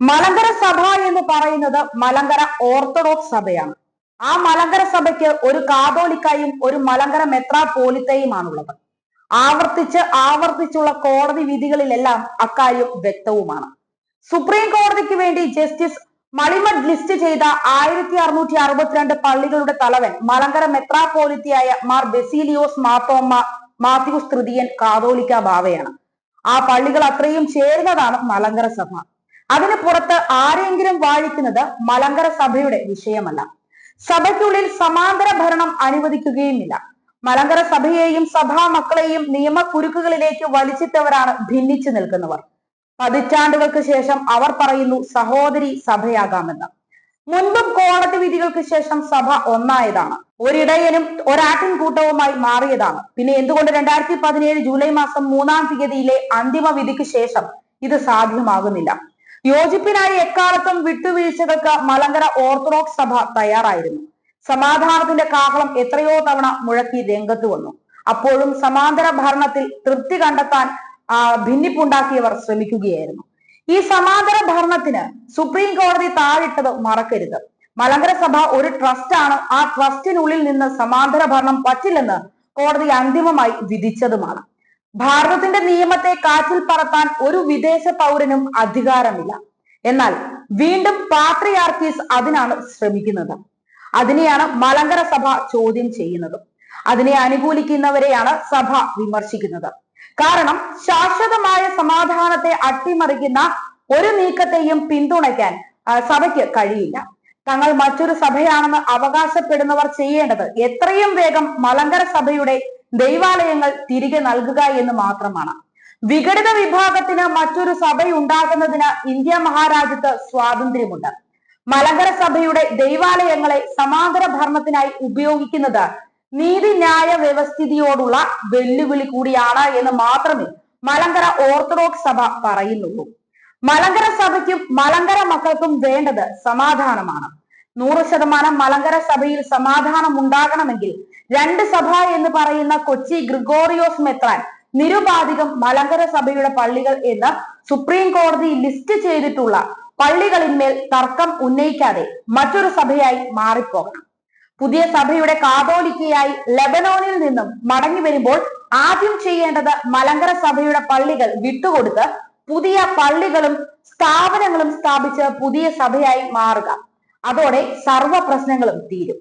മലങ്കര സഭ എന്ന് പറയുന്നത് മലങ്കര ഓർത്തഡോക്സ് സഭയാണ്. ആ മലങ്കര സഭയ്ക്ക് ഒരു കാതോലിക്കായും ഒരു മലങ്കര മെത്രാപോലിത്തയുമാണുള്ളത് ആവർത്തിച്ച് ആവർത്തിച്ചുള്ള കോടതി വിധികളിലെല്ലാം അക്കാര്യം വ്യക്തവുമാണ്. സുപ്രീം കോടതിക്ക് വേണ്ടി ജസ്റ്റിസ് മളിമഡ് ലിസ്റ്റ് ചെയ്ത ആയിരത്തി അറുന്നൂറ്റി അറുപത്തിരണ്ട് പള്ളികളുടെ തലവൻ മലങ്കര മെത്രാപോലിത്തയായ മാർ ബെസീലിയോസ് മാത്തോമ്മ മാത്യൂസ് തൃതീയൻ കാതോലിക്ക ബാവയാണ് ആ പള്ളികൾ അത്രയും ചേർന്നതാണ് മലങ്കര സഭ. അതിന് പുറത്ത് ആരെങ്കിലും വാഴിക്കുന്നത് മലങ്കര സഭയുടെ വിഷയമല്ല. സഭയ്ക്കുള്ളിൽ സമാന്തര ഭരണം അനുവദിക്കുകയുമില്ല. മലങ്കര സഭയെയും സഭാ മക്കളെയും നിയമക്കുരുക്കുകളിലേക്ക് വലിച്ചിട്ടവരാണ് ഭിന്നിച്ചു നിൽക്കുന്നവർ. പതിറ്റാണ്ടുകൾക്ക് ശേഷം അവർ പറയുന്നു സഹോദരി സഭയാകാമെന്ന്. മുൻപും കോടതി വിധികൾക്ക് ശേഷം സഭ ഒന്നായതാണ്. ഒരിടയനും ഒരാട്ടിൻകൂട്ടവുമായി മാറിയതാണ്. പിന്നെ എന്തുകൊണ്ട് രണ്ടായിരത്തി പതിനേഴ് ജൂലൈ മാസം മൂന്നാം തീയതിയിലെ അന്തിമ വിധിക്ക് ശേഷം ഇത് സാധ്യമാകുന്നില്ല? യോജിപ്പിനായി എക്കാലത്തും വിട്ടുവീഴ്ചകൾക്ക് മലങ്കര ഓർത്തഡോക്സ് സഭ തയ്യാറായിരുന്നു. സമാധാനത്തിന്റെ കാഹളം എത്രയോ തവണ മുഴക്കി രംഗത്ത് വന്നു. അപ്പോഴും സമാന്തര ഭരണത്തിൽ തൃപ്തി കണ്ടെത്താൻ ഭിന്നിപ്പുണ്ടാക്കിയവർ ശ്രമിക്കുകയായിരുന്നു. ഈ സമാന്തര ഭരണത്തിന് സുപ്രീം കോടതി താഴിട്ടത് മറക്കരുത്. മലങ്കര സഭ ഒരു ട്രസ്റ്റാണ് ആ ട്രസ്റ്റിനുള്ളിൽ നിന്ന് സമാന്തര ഭരണം പറ്റില്ലെന്ന് കോടതി അന്തിമമായി വിധിച്ചതുമാണ്. ഭാരതത്തിന്റെ നിയമത്തെ കാറ്റിൽ പറത്താൻ ഒരു വിദേശ പൗരനും അധികാരമില്ല. എന്നാൽ വീണ്ടും പാത്രിയാർക്കീസ് അതിനാണ് ശ്രമിക്കുന്നത്. അതിനെയാണ് മലങ്കര സഭ ചോദ്യം ചെയ്യുന്നത്. അതിനെ അനുകൂലിക്കുന്നവരെയാണ് സഭ വിമർശിക്കുന്നത്. കാരണം ശാശ്വതമായ സമാധാനത്തെ അട്ടിമറിക്കുന്ന ഒരു നീക്കത്തെയും പിന്തുണയ്ക്കാൻ സഭയ്ക്ക് കഴിയില്ല. തങ്ങൾ മറ്റൊരു സഭയാണെന്ന് അവകാശപ്പെടുന്നവർ ചെയ്യേണ്ടത് എത്രയും വേഗം മലങ്കര സഭയുടെ ദൈവാലയങ്ങൾ തിരികെ നൽകുക എന്ന് മാത്രമാണ്. വിഘടിത വിഭാഗത്തിന് മറ്റൊരു സഭയുണ്ടാകുന്നതിന് ഇന്ത്യ മഹാരാജ്യത്ത് സ്വാതന്ത്ര്യമുണ്ട്. മലങ്കര സഭയുടെ ദൈവാലയങ്ങളെ സമാന്തര ഭരണത്തിനായി ഉപയോഗിക്കുന്നത് നീതിന്യായ വ്യവസ്ഥിതിയോടുള്ള വെല്ലുവിളി കൂടിയാണ് എന്ന് മാത്രമേ മലങ്കര ഓർത്തഡോക്സ് സഭ പറയുന്നുള്ളൂ. മലങ്കര സഭയ്ക്കും മലങ്കര മക്കൾക്കും വേണ്ടത് സമാധാനമാണ്. നൂറ് ശതമാനം മലങ്കര സഭയിൽ സമാധാനം ഉണ്ടാകണമെങ്കിൽ രണ്ട് സഭ എന്ന് പറയുന്ന കൊച്ചി ഗ്രിഗോറിയോസ് മെത്രാൻ നിരുപാധികം മലങ്കര സഭയുടെ പള്ളികൾ എന്ന് സുപ്രീം കോടതി ലിസ്റ്റ് ചെയ്തിട്ടുള്ള പള്ളികളിന്മേൽ തർക്കം ഉന്നയിക്കാതെ മറ്റൊരു സഭയായി മാറിപ്പോകണം. പുതിയ സഭയുടെ കാതോലിക്കയായി ലെബനോനിൽ നിന്നും മടങ്ങി വരുമ്പോൾ ആദ്യം ചെയ്യേണ്ടത് മലങ്കര സഭയുടെ പള്ളികൾ വിട്ടുകൊടുത്ത് പുതിയ പള്ളികളും സ്ഥാപനങ്ങളും സ്ഥാപിച്ച് പുതിയ സഭയായി മാറുക. അതോടെ സർവ പ്രശ്നങ്ങളും തീരും.